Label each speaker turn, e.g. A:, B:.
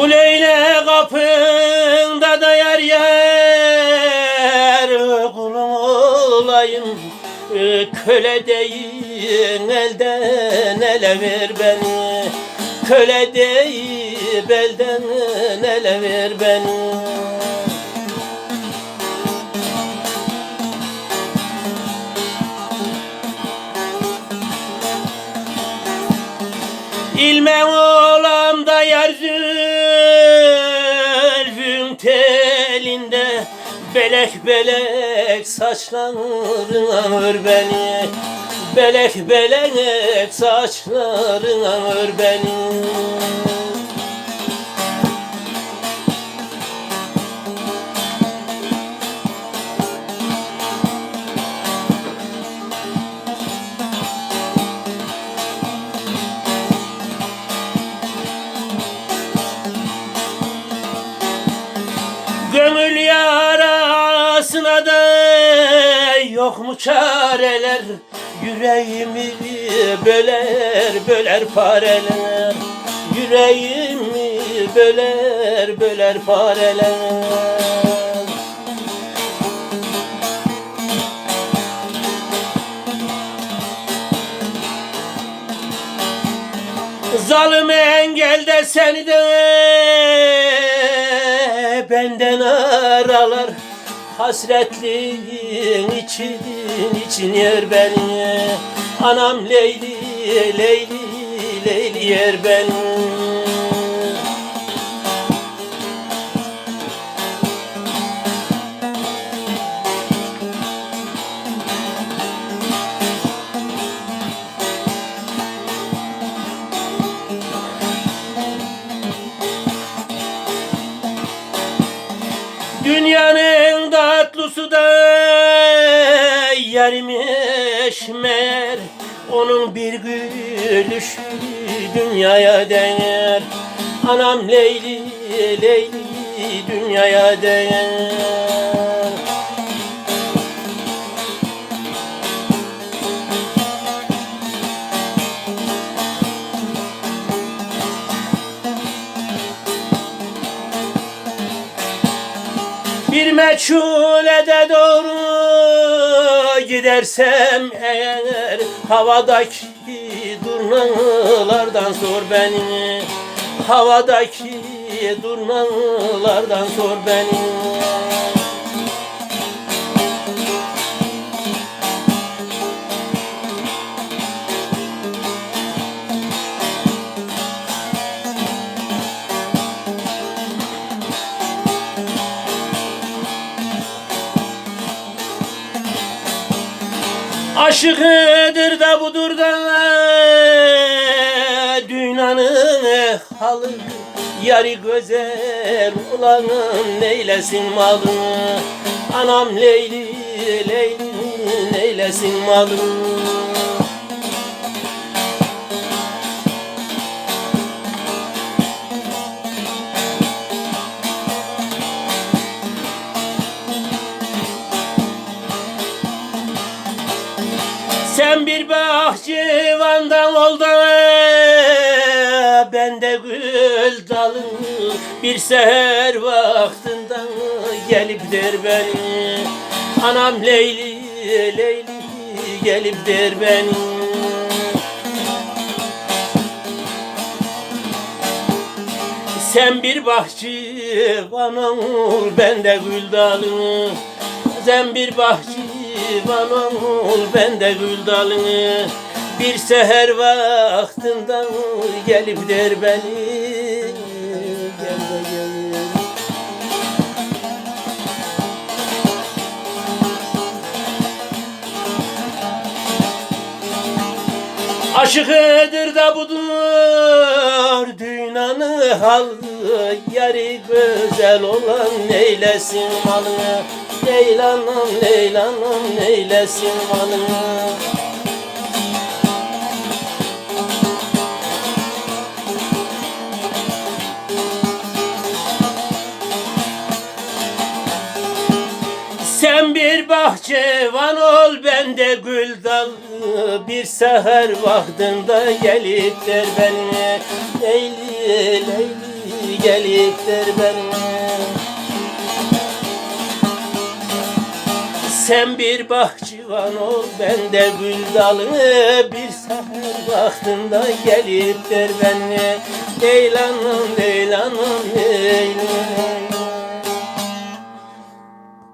A: Bu leyle kapında da yer yer Kulun olayım. Köle değil elden ele ver beni. Köle değil elden ele ver beni. İlme olam da yer telinde Belek belek saçlarına ör beni. Belek belek saçlarına ör beni yok mu çareler Yüreğimi böler böler pareler Yüreğimi böler böler pareler Zalim engelde seni de Hasretliğin için için yer beni. Anam Leyli Leyli Leyli yer beni. Dünyanın tatlısı da yarimiş meğer Onun bir gülüşü dünyaya değer. Anam Leyli Leyli dünyaya değer meçhule de doğru gidersem eğer Havadaki durnalardan sor beni. Havadaki durnalardan sor beni Aşıkıdır da budur da dünyanın halı. Yarı güzel olanın neylesin malını Anam Leyli Leyli neylesin malını Sen bir bahçıvandan ol da ben de gül dalı bir seher vaktinden gelip der beni. Anam Leyli Leyli gelip der beni. Sen bir bahçıvan ol ben de gül dalı Sen bir bahçıvan ol ben de gül dalı Bir seher vaktinden gelip der beni. Gel de gel. Aşıkıdır da budur dünyanın halı Yarı güzel olan neylesin malını Leylanım leylanım neylesin malını Sen bir bahçıvan ol ben de gül dalı. Bir seher vaktinde gelip der beni Leyli Leyli gelip der beni Sen bir bahçıvan ol ben de gül dalı Bir seher vaktinde gelip der beni Leylanım Leylanım Leylanım.